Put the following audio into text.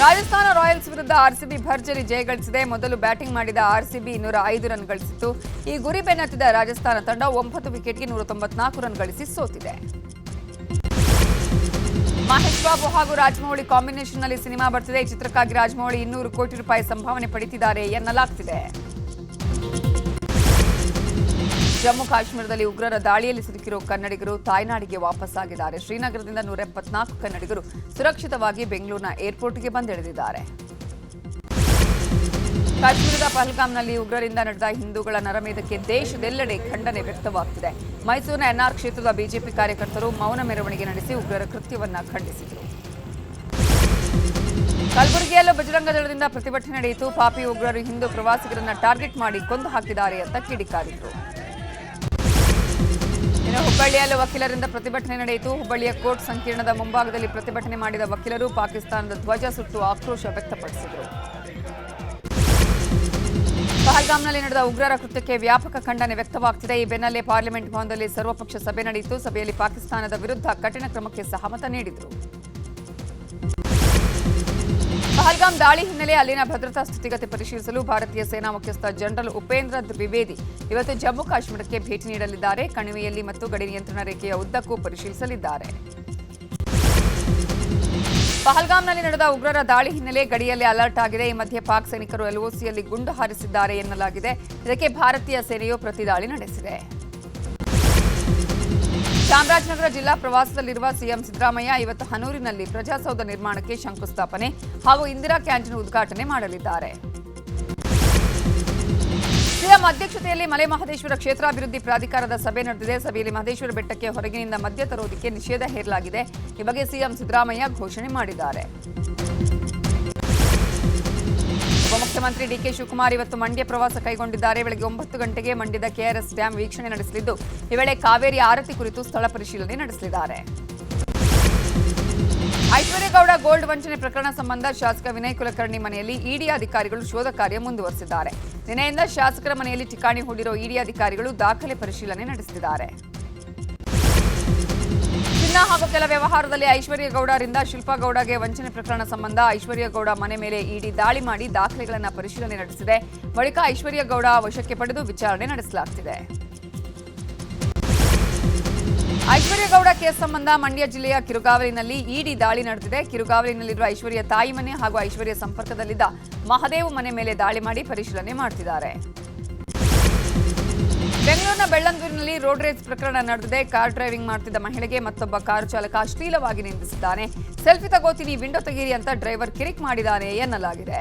Rajasthan Royals ವಿರುದ್ಧ RCB ಭರ್ಜರಿ ಜಯ ಗಳಿಸಿದೆ. ಮೊದಲು ಬ್ಯಾಟಿಂಗ್ ಮಾಡಿದ ಆರ್ಸಿಬಿ ಇನ್ನೂರ ಐದು ರನ್ ಗಳಿಸಿತ್ತು. ಈ ಗುರಿ ಬೆನ್ನತ್ತಿದ ರಾಜಸ್ಥಾನ ತಂಡ ಒಂಬತ್ತು ವಿಕೆಟ್ಗೆ ನೂರ ತೊಂಬತ್ನಾಲ್ಕು ರನ್ ಗಳಿಸಿ ಸೋತಿದೆ. ಮಹೇಶ್ ಬಾಬು ಹಾಗೂ ರಾಜಮೌಳಿ ಕಾಂಬಿನೇಷನ್ನಲ್ಲಿ ಸಿನಿಮಾ ಬರ್ತಿದೆ. ಈ ಚಿತ್ರಕ್ಕಾಗಿ ರಾಜಮೌಳಿ ಇನ್ನೂರು ಕೋಟಿ ರೂಪಾಯಿ ಸಂಭಾವನೆ ಪಡೆದಿದ್ದಾರೆ ಎನ್ನಲಾಗ್ತಿದೆ. ಜಮ್ಮು ಕಾಶ್ಮೀರದಲ್ಲಿ ಉಗ್ರರ ದಾಳಿಯಲ್ಲಿ ಸಿಲುಕಿರುವ ಕನ್ನಡಿಗರು ತಾಯ್ನಾಡಿಗೆ ವಾಪಸ್ಸಾಗಿದ್ದಾರೆ. ಶ್ರೀನಗರದಿಂದ ನೂರ ಎಪ್ಪತ್ನಾಲ್ಕು ಕನ್ನಡಿಗರು ಸುರಕ್ಷಿತವಾಗಿ ಬೆಂಗಳೂರಿನ ಏರ್ಪೋರ್ಟ್ಗೆ ಬಂದಿಳಿದಿದ್ದಾರೆ. ಕಾಶ್ಮೀರದ ಪಹಲ್ಗಾಮ್ನಲ್ಲಿ ಉಗ್ರರಿಂದ ನಡೆದ ಹಿಂದೂಗಳ ನರಮೇಧಕ್ಕೆ ದೇಶದೆಲ್ಲೆಡೆ ಖಂಡನೆ ವ್ಯಕ್ತವಾಗುತ್ತಿದೆ ಮೈಸೂರಿನ ಎನ್ಆರ್ ಕ್ಷೇತ್ರದ ಬಿಜೆಪಿ ಕಾರ್ಯಕರ್ತರು ಮೌನ ಮೆರವಣಿಗೆ ನಡೆಸಿ ಉಗ್ರರ ಕೃತ್ಯವನ್ನು ಖಂಡಿಸಿದರು. ಕಲಬುರಗಿಯಲ್ಲೂ ಬಜರಂಗ ದಳದಿಂದ ಪ್ರತಿಭಟನೆ ನಡೆಯಿತು. ಪಾಪಿ ಉಗ್ರರು ಹಿಂದೂ ಪ್ರವಾಸಿಗರನ್ನ ಟಾರ್ಗೆಟ್ ಮಾಡಿ ಕೊಂದು ಹಾಕಿದ್ದಾರೆ ಅಂತ ಕಿಡಿಕಾರಿದ್ರು. ಹುಬ್ಬಳ್ಳಿಯಲ್ಲೂ ವಕೀಲರಿಂದ ಪ್ರತಿಭಟನೆ ನಡೆಯಿತು. ಹುಬ್ಬಳ್ಳಿಯ ಕೋರ್ಟ್ ಸಂಕೀರ್ಣದ ಮುಂಭಾಗದಲ್ಲಿ ಪ್ರತಿಭಟನೆ ಮಾಡಿದ ವಕೀಲರು ಪಾಕಿಸ್ತಾನದ ಧ್ವಜ ಸುಟ್ಟು ಆಕ್ರೋಶ ವ್ಯಕ್ತಪಡಿಸಿದರು. ಪಹಲ್ಗಾಮ್ನಲ್ಲಿ ನಡೆದ ಉಗ್ರರ ಕೃತ್ಯಕ್ಕೆ ವ್ಯಾಪಕ ಖಂಡನೆ ವ್ಯಕ್ತವಾಗ್ತಿದೆ. ಈ ಬೆನ್ನಲ್ಲೇ ಪಾರ್ಲಿಮೆಂಟ್ ಭವನದಲ್ಲಿ ಸರ್ವಪಕ್ಷ ಸಭೆ ನಡೆಯಿತು. ಸಭೆಯಲ್ಲಿ ಪಾಕಿಸ್ತಾನದ ವಿರುದ್ಧ ಕಠಿಣ ಕ್ರಮಕ್ಕೆ ಸಹಮತ ನೀಡಿದರು. ಪಹಲ್ಗಾಮ್ ದಾಳಿ ಹಿನ್ನೆಲೆ ಅಲ್ಲಿನ ಭದ್ರತಾ ಸ್ಥಿತಿಗತಿ ಪರಿಶೀಲಿಸಲು ಭಾರತೀಯ ಸೇನಾ ಮುಖ್ಯಸ್ಥ ಜನರಲ್ ಉಪೇಂದ್ರ ದ್ವಿವೇದಿ ಇವತ್ತು ಜಮ್ಮು ಕಾಶ್ಮೀರಕ್ಕೆ ಭೇಟಿ ನೀಡಲಿದ್ದಾರೆ. ಕಣಿವೆಯಲ್ಲಿ ಮತ್ತು ಗಡಿ ನಿಯಂತ್ರಣ ರೇಖೆಯ ಉದ್ದಕ್ಕೂ ಪರಿಶೀಲಿಸಲಿದ್ದಾರೆ. ಪಹಲ್ಗಾಂನಲ್ಲಿ ನಡೆದ ಉಗ್ರರ ದಾಳಿ ಹಿನ್ನೆಲೆ ಗಡಿಯಲ್ಲಿ ಅಲರ್ಟ್ ಆಗಿದೆ. ಈ ಮಧ್ಯೆ ಪಾಕ್ ಸೈನಿಕರು ಎಲ್ಒಸಿಯಲ್ಲಿ ಗುಂಡು ಹಾರಿಸಿದ್ದಾರೆ ಎನ್ನಲಾಗಿದೆ. ಇದಕ್ಕೆ ಭಾರತೀಯ ಸೇನೆಯು ಪ್ರತಿದಾಳಿ ನಡೆಸಿದೆ. ಚಾಮರಾಜನಗರ ಜಿಲ್ಲಾ ಪ್ರವಾಸದಲ್ಲಿರುವ ಸಿಎಂ ಸಿದ್ದರಾಮಯ್ಯ ಇವತ್ತು ಹನೂರಿನಲ್ಲಿ ಪ್ರಜಾಸೌಧ ನಿರ್ಮಾಣಕ್ಕೆ ಶಂಕುಸ್ಥಾಪನೆ ಹಾಗೂ ಇಂದಿರಾ ಕ್ಯಾಂಟೀನ್ ಉದ್ಘಾಟನೆ ಮಾಡಲಿದ್ದಾರೆ. ಸಿಎಂ ಅಧ್ಯಕ್ಷತೆಯಲ್ಲಿ ಮಲೆ ಮಹದೇಶ್ವರ ಕ್ಷೇತ್ರಾಭಿವೃದ್ಧಿ ಪ್ರಾಧಿಕಾರದ ಸಭೆ ನಡೆದಿದೆ. ಸಭೆಯಲ್ಲಿ ಮಹದೇಶ್ವರ ಬೆಟ್ಟಕ್ಕೆ ಹೊರಗಿನಿಂದ ಮದ್ಯ ತರುವುದಕ್ಕೆ ನಿಷೇಧ ಹೇರಲಾಗಿದೆ. ಈ ಬಗ್ಗೆ ಸಿಎಂ ಸಿದ್ದರಾಮಯ್ಯ ಘೋಷಣೆ ಮಾಡಿದ್ದಾರೆ. ಉಪಮುಖ್ಯಮಂತ್ರಿ ಡಿಕೆ ಶಿವಕುಮಾರ್ ಇವತ್ತು ಮಂಡ್ಯ ಪ್ರವಾಸ ಕೈಗೊಂಡಿದ್ದಾರೆ. ಬೆಳಗ್ಗೆ ಒಂಬತ್ತು ಗಂಟೆಗೆ ಮಂಡ್ಯದ ಕೆಆರ್ಎಸ್ ಡ್ಯಾಂ ವೀಕ್ಷಣೆ ನಡೆಸಲಿದ್ದು, ಈ ವೇಳೆ ಕಾವೇರಿ ಆರತಿ ಕುರಿತು ಸ್ಥಳ ಪರಿಶೀಲನೆ ನಡೆಸಲಿದ್ದಾರೆ. ಐಶ್ವರ್ಯಗೌಡ ಗೋಲ್ಡ್ ವಂಚನೆ ಪ್ರಕರಣ ಸಂಬಂಧ ಶಾಸಕ ವಿನಯ್ ಕುಲಕರ್ಣಿ ಮನೆಯಲ್ಲಿ ಇಡಿ ಅಧಿಕಾರಿಗಳು ಶೋಧ ಕಾರ್ಯ ಮುಂದುವರೆಸಿದ್ದಾರೆ. ನಿನ್ನೆಯಿಂದ ಶಾಸಕರ ಮನೆಯಲ್ಲಿ ಠಿಕಾಣಿ ಹೂಡಿರುವ ಇಡಿ ಅಧಿಕಾರಿಗಳು ದಾಖಲೆ ಪರಿಶೀಲನೆ ನಡೆಸುತ್ತಿದ್ದಾರೆ ಚಿನ್ನ ಹಾಗೂ ಕೆಲ ವ್ಯವಹಾರದಲ್ಲಿ ಐಶ್ವರ್ಯ ಗೌಡರಿಂದ ಶಿಲ್ಪಾ ಗೌಡಗೆ ವಂಚನೆ ಪ್ರಕರಣ ಸಂಬಂಧ ಐಶ್ವರ್ಯ ಗೌಡ ಮನೆ ಮೇಲೆ ಇಡಿ ದಾಳಿ ಮಾಡಿ ದಾಖಲೆಗಳನ್ನು ಪರಿಶೀಲನೆ ನಡೆಸಿದೆ. ಬಳಿಕ ಐಶ್ವರ್ಯಗೌಡ ವಶಕ್ಕೆ ಪಡೆದು ವಿಚಾರಣೆ ನಡೆಸಲಾಗುತ್ತಿದೆ ಐಶ್ವರ್ಯಗೌಡ ಕೇಸ್ ಸಂಬಂಧ ಮಂಡ್ಯ ಜಿಲ್ಲೆಯ ಕಿರುಗಾವಲಿನಲ್ಲಿ ಇಡಿ ದಾಳಿ ನಡೆದಿದೆ. ಕಿರುಗಾವಲಿನಲ್ಲಿರುವ ಐಶ್ವರ್ಯ ತಾಯಿ ಮನೆ ಹಾಗೂ ಐಶ್ವರ್ಯ ಸಂಪರ್ಕದಲ್ಲಿದ್ದ ಮಹದೇವ್ ಮನೆ ಮೇಲೆ ದಾಳಿ ಮಾಡಿ ಪರಿಶೀಲನೆ ಮಾಡುತ್ತಿದ್ದಾರೆ ಬೆಂಗಳೂರಿನ ಬೆಳ್ಳಂದೂರಿನಲ್ಲಿ ರೋಡ್ ರೇಸ್ ಪ್ರಕರಣ ನಡೆದಿದೆ. ಕಾರ್ ಡ್ರೈವಿಂಗ್ ಮಾಡ್ತಿದ್ದ ಮಹಿಳೆಗೆ ಮತ್ತೊಬ್ಬ ಕಾರು ಚಾಲಕ ಅಶ್ಲೀಲವಾಗಿ ನಿಂದಿಸಿದ್ದಾನೆ. ಸೆಲ್ಫಿ ತಗೋತೀನಿ, ವಿಂಡೋ ತೆಗೀರಿ ಅಂತ ಡ್ರೈವರ್ ಕಿರಿಕ್ ಮಾಡಿದ್ದಾನೆ ಎನ್ನಲಾಗಿದೆ.